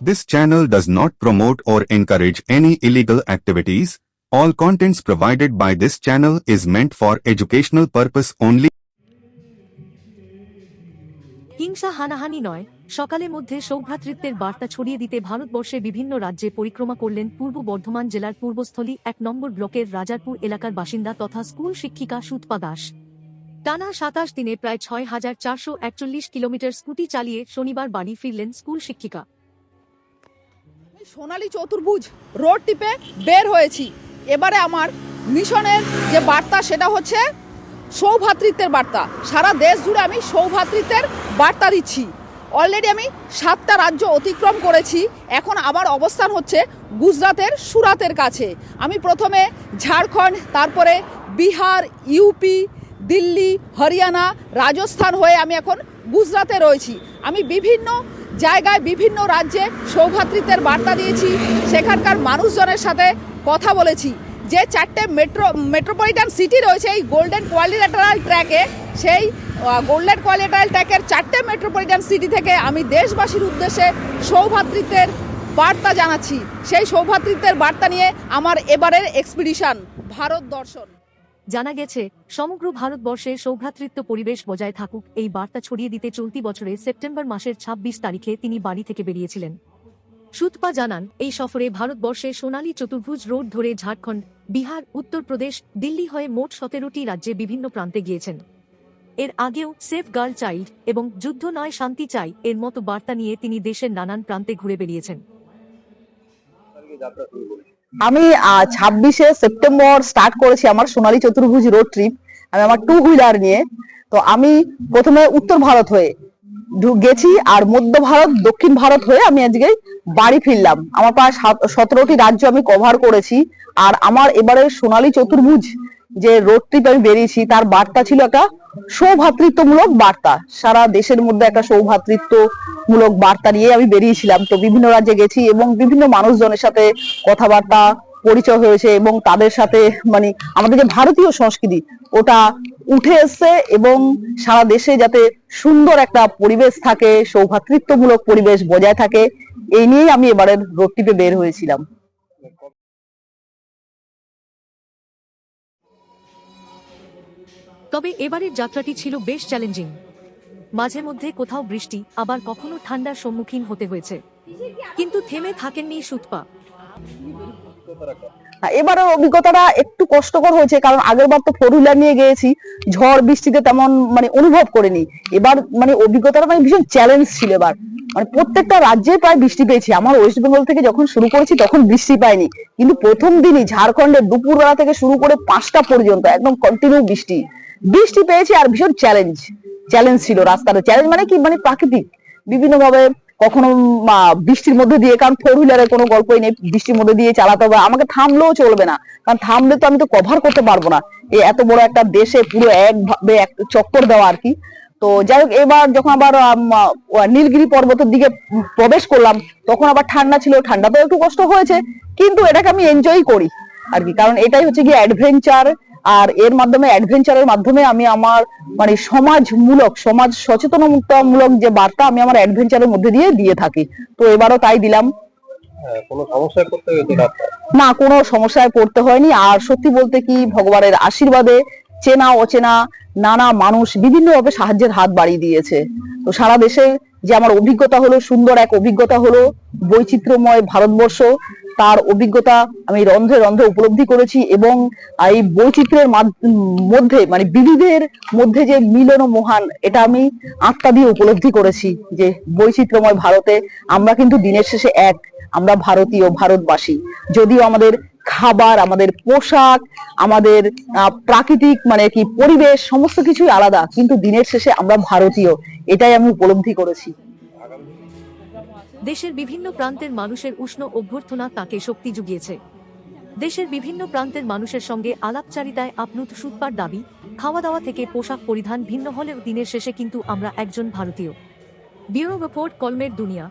This channel does not promote or encourage any illegal activities. All contents provided by this channel is meant for educational purpose only. হিংসা হানাহানি নয় সকালের মধ্যে সৌভ্রাতৃত্বের বার্তা ছড়িয়ে দিতে ভারতবর্ষের বিভিন্ন রাজ্যে পরিক্রমা করলেন পূর্ব বর্ধমান জেলার পূর্বস্থলী এক নম্বর ব্লকের রাজারপুর এলাকার বাসিন্দা তথা স্কুল শিক্ষিকা সুতপা দাস টানা সাতাশ দিনে প্রায় ছয় হাজার চারশো একচল্লিশ কিলোমিটার স্কুটি চালিয়ে শনিবার বাড়ি ফিরলেন স্কুল শিক্ষিকা সোনালী চতুর্ভুজ রোড টিপে বের হয়েছি। এবারে আমার মিশনের যে বার্তা, সেটা হচ্ছে সৌভাতৃত্বের বার্তা। সারা দেশ জুড়ে আমি সৌভাতৃত্বের বার্তা দিচ্ছি। অলরেডি আমি সাতটা রাজ্য অতিক্রম করেছি। এখন আমার অবস্থান হচ্ছে গুজরাতের সুরাতের কাছে। আমি প্রথমে ঝাড়খণ্ড, তারপরে বিহার ইউপি দিল্লি, হরিয়ানা, রাজস্থান হয়ে আমি এখন গুজরাতে রয়েছি। আমি বিভিন্ন জায়গায় বিভিন্ন রাজ্যে সৌভাতৃত্বের বার্তা দিয়েছি, সেখানকার মানুষজনের সাথে কথা বলেছি। যে চারটে মেট্রো, মেট্রোপলিটান সিটি রয়েছে, এই গোল্ডেন কোয়ালিলেটারাল ট্র্যাকে, সেই গোল্ডেন কোয়ালিলেটারাল ট্র্যাকের চারটে মেট্রোপলিটান সিটি থেকে আমি দেশবাসীর উদ্দেশ্যে সৌভাতৃত্বের বার্তা জানাচ্ছি। সেই সৌভাতৃত্বের বার্তা নিয়ে আমার এবারের এক্সপিডিশন, ভারত দর্শন। জানা গেছে, সমগ্র ভারতবর্ষে সৌভ্রাতৃত্ব পরিবেশ বজায় থাকুক এই বার্তা ছড়িয়ে দিতে চলতি বছরের সেপ্টেম্বর মাসের ২৬ তারিখে তিনি বাড়ি থেকে বেরিয়েছিলেন। সুতপা জানান, এই সফরে ভারতবর্ষে সোনালী চতুর্ভুজ রোড ধরে ঝাড়খণ্ড, বিহার, উত্তরপ্রদেশ, দিল্লি হয়ে মোট সতেরোটি রাজ্যে বিভিন্ন প্রান্তে গিয়েছেন। এর আগেও সেফ গার্ল চাইল্ড এবং যুদ্ধ নয়, শান্তি চাই এর মতো বার্তা নিয়ে তিনি দেশের নানান প্রান্তে ঘুরে বেরিয়েছেন। আমি ছাব্বিশে সেপ্টেম্বর স্টার্ট করেছি আমার সোনালী চতুর্ভুজ রোড ট্রিপ আমি আমার টু হুইলার নিয়ে। তো আমি প্রথমে উত্তর ভারত হয়ে গেছি আর মধ্য ভারত, দক্ষিণ ভারত হয়ে আমি আজকে বাড়ি ফিরলাম। আমার প্রায় সাত- সতেরোটি রাজ্য আমি কভার করেছি। আর আমার এবারে সোনালী চতুর্ভুজ যে রোড ট্রিপ আমি বেরিয়েছি, তার বার্তা ছিল একটা সৌভাতৃত্বমূলক বার্তা। সারা দেশের মধ্যে একটা সৌভাতৃত্বমূলক বার্তা নিয়ে আমি বেরিয়েছিলাম। তো বিভিন্ন রাজ্যে গেছি এবং বিভিন্ন মানুষজনের সাথে কথাবার্তা, পরিচয় হয়েছে এবং তাদের সাথে মানে আমাদের যে ভারতীয় সংস্কৃতি, ওটা উঠে এসছে এবং সারা দেশে যাতে সুন্দর একটা পরিবেশ থাকে, সৌভাতৃত্বমূলক পরিবেশ বজায় থাকে, এই নিয়েই আমি এবারের রোড ট্রিপে বের হয়েছিলাম। তবে এবারের যাত্রাটি ছিল বেশ চ্যালেঞ্জিং মাঝে মধ্যে কোথাও বৃষ্টি আবার কখনো ঠান্ডার সম্মুখীন হতে হয়েছে। কিন্তু থেমে থাকেননি সুতপা। হ্যাঁ, এবারের অভিজ্ঞতাটা একটু কষ্টকর হয়েছে কারণ আগের বার তো ফোর হুইলার নিয়ে গিয়েছি ঝড় বৃষ্টিতে তেমন মানে অনুভব করিনি। এবার মানে অভিজ্ঞতাটা মানে ভীষণ চ্যালেঞ্জ ছিল এবার। মানে প্রত্যেকটা রাজ্যে প্রায় বৃষ্টি পেয়েছি। আমার ওয়েস্ট বেঙ্গল থেকে যখন শুরু করেছি তখন বৃষ্টি পাইনি। কিন্তু প্রথম দিনই ঝাড়খণ্ডের দুপুরবেলা থেকে শুরু করে পাঁচটা পর্যন্ত একদম কন্টিনিউ বৃষ্টি। বৃষ্টি পেয়েছি আর ভীষণ চ্যালেঞ্জ চ্যালেঞ্জ ছিল রাস্তাটা। চ্যালেঞ্জ মানে কি? মানে প্রাকৃতিক। বিভিন্ন ভাবে কখনো বৃষ্টির মধ্যে দিয়ে, কারণ ফোর হুইলারের কোনো গল্পই নেই, বৃষ্টির মধ্যে দিয়ে চালাতে হবে। আমাকে থামলেও চলবে না। কারণ থামলে তো আমি তো কভার করতে পারব না। এই এত বড় একটা দেশে পুরো একভাবে এক চক্কর দেওয়া আর কি। তো যাই হোক, এবার যখন আবার নীলগিরি পর্বতের দিকে প্রবেশ করলাম, তখন আবার ঠান্ডা ছিল। ঠান্ডাতেও একটু কষ্ট হয়েছে। কিন্তু এটাকে আমি এনজয় করি আর কি। কারণ এটাই হচ্ছে কি অ্যাডভেঞ্চার আর এর মাধ্যমে অ্যাডভেঞ্চারের মাধ্যমে আমি আমার মানে সমাজমূলক সমাজ সচেতনতামূলক যে বার্তা আমি আমার অ্যাডভেঞ্চারের মধ্যে দিয়ে দিয়ে থাকি। তো এবারও তাই দিলাম। হ্যাঁ, কোনো সমস্যায় পড়তে না কোনো সমস্যায় পড়তে হয়নি। আর সত্যি বলতে কি ভগবানের আশীর্বাদে চেনা অচেনা নানা মানুষ বিভিন্নভাবে সাহায্যের হাত বাড়িয়ে দিয়েছে। তো সারা দেশে যে আমার অভিজ্ঞতা হলো সুন্দর এক অভিজ্ঞতা হলো বৈচিত্র্যময় ভারতবর্ষ। তার অভিজ্ঞতা আমি রন্ধ্রে রন্ধ্রে উপলব্ধি করেছি এবং এই বৈচিত্র্যের মাধ- মধ্যে মানে বিবিধের মধ্যে যে মিলন মহান, এটা আমি আত্মা দিয়ে উপলব্ধি করেছি যে বৈচিত্র্যময় ভারতে আমরা কিন্তু দিনের শেষে এক, আমরা ভারতীয়, ভারতবাসী। যদিও আমাদের খাবার, আমাদের পোশাক, আমাদের প্রাকৃতিক মানে কি পরিবেশ, সমস্ত কিছুই আলাদা, কিন্তু দিনের শেষে আমরা ভারতীয়, এটাই আমি উপলব্ধি করেছি। দেশের বিভিন্ন প্রান্তের মানুষের উষ্ণ অভ্যর্থনা তাকে শক্তি জুগিয়েছে। দেশের বিভিন্ন প্রান্তের মানুষের সঙ্গে আলাপচারিতায় আপনুত সুতপার দাবি খাওয়া দাওয়া থেকে পোশাক পরিধান ভিন্ন হলেও দিনের শেষে কিন্তু আমরা একজন ভারতীয়। ব্যুরো রিপোর্ট, কলমের দুনিয়া।